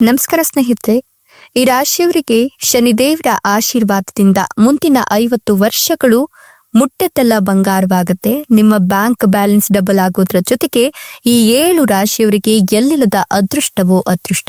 ನಮಸ್ಕಾರ ಸ್ನೇಹಿತರೆ, ಈ ರಾಶಿಯವರಿಗೆ ಶನಿದೇವರ ಆಶೀರ್ವಾದದಿಂದ ಮುಂದಿನ ಐವತ್ತು ವರ್ಷಗಳು ಮುಟ್ಟೆತೆಲ್ಲ ಬಂಗಾರವಾಗುತ್ತೆ. ನಿಮ್ಮ ಬ್ಯಾಂಕ್ ಬ್ಯಾಲೆನ್ಸ್ ಡಬಲ್ ಆಗೋದ್ರ ಜೊತೆಗೆ ಈ ಏಳು ರಾಶಿಯವರಿಗೆ ಎಲ್ಲಿಲ್ಲದ ಅದೃಷ್ಟವೋ ಅದೃಷ್ಟ.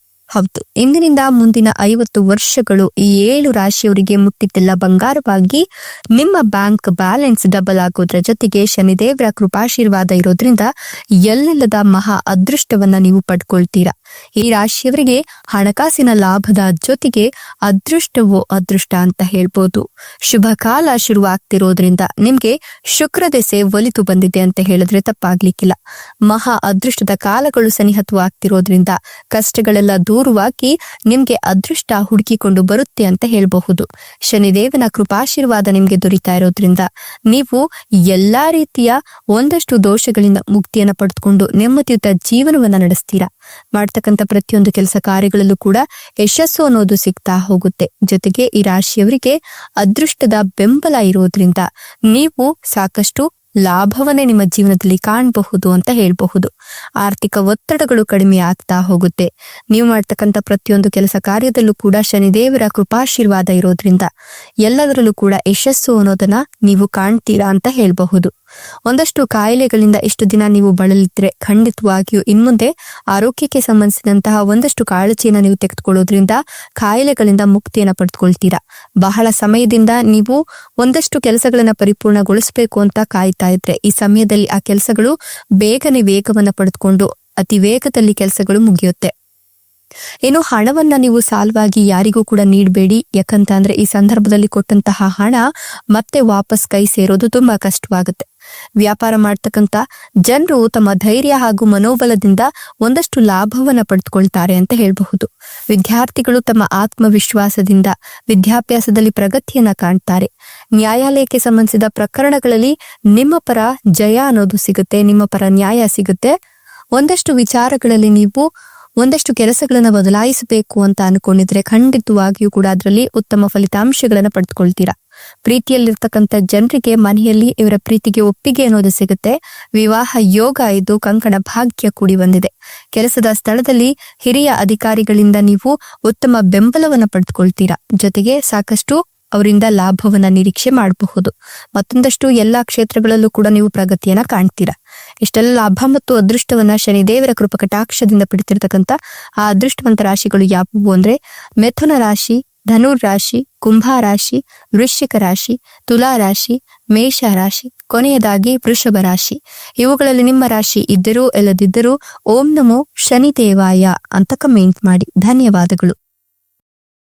ಹೌದು. ಇಂದಿನಿಂದ ಮುಂದಿನ ಐವತ್ತು ವರ್ಷಗಳು ಈ ಏಳು ರಾಶಿಯವರಿಗೆ ಮುಟ್ಟಿದ್ದೆಲ್ಲ ಬಂಗಾರವಾಗಿ ನಿಮ್ಮ ಬ್ಯಾಂಕ್ ಬ್ಯಾಲೆನ್ಸ್ ಡಬಲ್ ಆಗೋದ್ರ ಜೊತೆಗೆ ಶನಿದೇವರ ಕೃಪಾಶೀರ್ವಾದ ಇರೋದ್ರಿಂದ ಎಲ್ಲೆಲ್ಲದ ಮಹಾ ಅದೃಷ್ಟವನ್ನ ನೀವು ಪಡ್ಕೊಳ್ತೀರಾ? ಈ ರಾಶಿಯವರಿಗೆ ಹಣಕಾಸಿನ ಲಾಭದ ಜೊತೆಗೆ ಅದೃಷ್ಟವೋ ಅದೃಷ್ಟ ಅಂತ ಹೇಳ್ಬೋದು. ಶುಭ ಕಾಲ ಶುರುವಾಗ್ತಿರೋದ್ರಿಂದ ನಿಮ್ಗೆ ಶುಕ್ರ ದೆಸೆ ಒಲಿತು ಬಂದಿದೆ ಅಂತ ಹೇಳಿದ್ರೆ ತಪ್ಪಾಗ್ಲಿಕ್ಕಿಲ್ಲ. ಮಹಾ ಅದೃಷ್ಟದ ಕಾಲಗಳು ಸನಿಹತವಾಗ್ತಿರೋದ್ರಿಂದ ಕಷ್ಟಗಳೆಲ್ಲ ದೂರವಾಗಿ ನಿಮ್ಗೆ ಅದೃಷ್ಟ ಹುಡುಕಿಕೊಂಡು ಬರುತ್ತೆ ಅಂತ ಹೇಳಬಹುದು. ಶನಿದೇವನ ಕೃಪಾಶೀರ್ವಾದ ನಿಮ್ಗೆ ದೊರೀತಾ ಇರೋದ್ರಿಂದ ನೀವು ಎಲ್ಲಾ ರೀತಿಯ ಒಂದಷ್ಟು ದೋಷಗಳಿಂದ ಮುಕ್ತಿಯನ್ನ ಪಡೆದುಕೊಂಡು ನೆಮ್ಮದಿಯುತ ಜೀವನವನ್ನ ನಡೆಸ್ತೀರಾ. ಮಾಡ್ತಕ್ಕಂಥ ಪ್ರತಿಯೊಂದು ಕೆಲಸ ಕಾರ್ಯಗಳಲ್ಲೂ ಕೂಡ ಯಶಸ್ಸು ಅನ್ನೋದು ಸಿಗ್ತಾ ಹೋಗುತ್ತೆ. ಜೊತೆಗೆ ಈ ರಾಶಿಯವರಿಗೆ ಅದೃಷ್ಟದ ಬೆಂಬಲ ಇರೋದ್ರಿಂದ ನೀವು ಸಾಕಷ್ಟು ಲಾಭವನ್ನೇ ನಿಮ್ಮ ಜೀವನದಲ್ಲಿ ಕಾಣಬಹುದು ಅಂತ ಹೇಳಬಹುದು. ಆರ್ಥಿಕ ಒತ್ತಡಗಳು ಕಡಿಮೆ ಆಗ್ತಾ ಹೋಗುತ್ತೆ. ನೀವು ಮಾಡ್ತಕ್ಕಂಥ ಪ್ರತಿಯೊಂದು ಕೆಲಸ ಕಾರ್ಯದಲ್ಲೂ ಕೂಡ ಶನಿದೇವರ ಕೃಪಾಶೀರ್ವಾದ ಇರೋದ್ರಿಂದ ಎಲ್ಲದರಲ್ಲೂ ಕೂಡ ಯಶಸ್ಸು ಅನ್ನೋದನ್ನ ನೀವು ಕಾಣ್ತೀರಾ ಅಂತ ಹೇಳಬಹುದು. ಒಂದಷ್ಟು ಕಾಯಿಲೆಗಳಿಂದ ಇಷ್ಟು ದಿನ ನೀವು ಬಳಲಿದ್ರೆ ಖಂಡಿತವಾಗಿಯೂ ಇನ್ಮುಂದೆ ಆರೋಗ್ಯಕ್ಕೆ ಸಂಬಂಧಿಸಿದಂತಹ ಒಂದಷ್ಟು ಕಾಳಜಿಯನ್ನು ನೀವು ತೆಗೆದುಕೊಳ್ಳೋದ್ರಿಂದ ಕಾಯಿಲೆಗಳಿಂದ ಮುಕ್ತಿಯನ್ನು ಪಡೆದುಕೊಳ್ತೀರಾ. ಬಹಳ ಸಮಯದಿಂದ ನೀವು ಒಂದಷ್ಟು ಕೆಲಸಗಳನ್ನ ಪರಿಪೂರ್ಣಗೊಳಿಸಬೇಕು ಅಂತ ಕಾಯ್ತಾ ಇದ್ರೆ ಈ ಸಮಯದಲ್ಲಿ ಆ ಕೆಲಸಗಳು ಬೇಗನೆ ವೇಗವನ್ನ ಪಡೆದುಕೊಂಡು ಅತಿ ವೇಗದಲ್ಲಿ ಕೆಲಸಗಳು ಮುಗಿಯುತ್ತೆ. ಏನು ಹಣವನ್ನ ನೀವು ಸಾಲವಾಗಿ ಯಾರಿಗೂ ಕೂಡ ನೀಡಬೇಡಿ. ಯಾಕಂತ ಅಂದ್ರೆ ಈ ಸಂದರ್ಭದಲ್ಲಿ ಕೊಟ್ಟಂತಹ ಹಣ ಮತ್ತೆ ವಾಪಸ್ ಕೈ ಸೇರೋದು ತುಂಬಾ ಕಷ್ಟವಾಗುತ್ತೆ. ವ್ಯಾಪಾರ ಮಾಡ್ತಕ್ಕಂಥ ಜನರು ತಮ್ಮ ಧೈರ್ಯ ಹಾಗೂ ಮನೋಬಲದಿಂದ ಒಂದಷ್ಟು ಲಾಭವನ್ನ ಪಡೆದುಕೊಳ್ತಾರೆ ಅಂತ ಹೇಳಬಹುದು. ವಿದ್ಯಾರ್ಥಿಗಳು ತಮ್ಮ ಆತ್ಮವಿಶ್ವಾಸದಿಂದ ವಿದ್ಯಾಭ್ಯಾಸದಲ್ಲಿ ಪ್ರಗತಿಯನ್ನ ಕಾಣ್ತಾರೆ. ನ್ಯಾಯಾಲಯಕ್ಕೆ ಸಂಬಂಧಿಸಿದ ಪ್ರಕರಣಗಳಲ್ಲಿ ನಿಮ್ಮ ಪರ ಜಯ ಅನ್ನೋದು ಸಿಗುತ್ತೆ, ನಿಮ್ಮ ಪರ ನ್ಯಾಯ ಸಿಗುತ್ತೆ. ಒಂದಷ್ಟು ವಿಚಾರಗಳಲ್ಲಿ ನೀವು ಒಂದಷ್ಟು ಕೆಲಸಗಳನ್ನ ಬದಲಾಯಿಸಬೇಕು ಅಂತ ಅನ್ಕೊಂಡಿದ್ರೆ ಖಂಡಿತವಾಗಿಯೂ ಕೂಡ ಅದರಲ್ಲಿ ಉತ್ತಮ ಫಲಿತಾಂಶಗಳನ್ನ ಪಡೆದುಕೊಳ್ತೀರಾ ಪ್ರೀತಿಯಲ್ಲಿರ್ತಕ್ಕಂಥ ಜನರಿಗೆ ಮನೆಯಲ್ಲಿ ಇವರ ಪ್ರೀತಿಗೆ ಒಪ್ಪಿಗೆ ಅನ್ನೋದು ಸಿಗುತ್ತೆ. ವಿವಾಹ ಯೋಗ ಇದು ಕಂಕಣ ಭಾಗ್ಯ ಕೂಡಿ ಬಂದಿದೆ. ಕೆಲಸದ ಸ್ಥಳದಲ್ಲಿ ಹಿರಿಯ ಅಧಿಕಾರಿಗಳಿಂದ ನೀವು ಉತ್ತಮ ಬೆಂಬಲವನ್ನು ಪಡೆದುಕೊಳ್ತೀರಾ? ಜೊತೆಗೆ ಸಾಕಷ್ಟು ಅವರಿಂದ ಲಾಭವನ್ನ ನಿರೀಕ್ಷೆ ಮಾಡಬಹುದು. ಮತ್ತೊಂದಷ್ಟು ಎಲ್ಲಾ ಕ್ಷೇತ್ರಗಳಲ್ಲೂ ಕೂಡ ನೀವು ಪ್ರಗತಿಯನ್ನ ಕಾಣ್ತೀರಾ? ಇಷ್ಟೆಲ್ಲ ಲಾಭ ಮತ್ತು ಅದೃಷ್ಟವನ್ನ ಶನಿದೇವರ ಕೃಪ ಕಟಾಕ್ಷದಿಂದ ಪಡಿತಿರ್ತಕ್ಕಂಥ ಆ ಅದೃಷ್ಟವಂತ ರಾಶಿಗಳು ಯಾವುವು ಅಂದ್ರೆ ಮಿಥುನ ರಾಶಿ ಧನುರ್ ರಾಶಿ ಕುಂಭ ರಾಶಿ ವೃಶ್ಚಿಕ ರಾಶಿ ತುಲಾ ರಾಶಿ ಮೇಷ ರಾಶಿ ಕೊನೆಯದಾಗಿ ವೃಷಭ ರಾಶಿ. ಇವುಗಳಲ್ಲಿ ನಿಮ್ಮ ರಾಶಿ ಇದ್ದರೂ, ಇಲ್ಲದಿದ್ದರೂ, ಓಂ ನಮೋ ಶನಿದೇವಾಯ ಅಂತ ಕಮೆಂಟ್ ಮಾಡಿ. ಧನ್ಯವಾದಗಳು.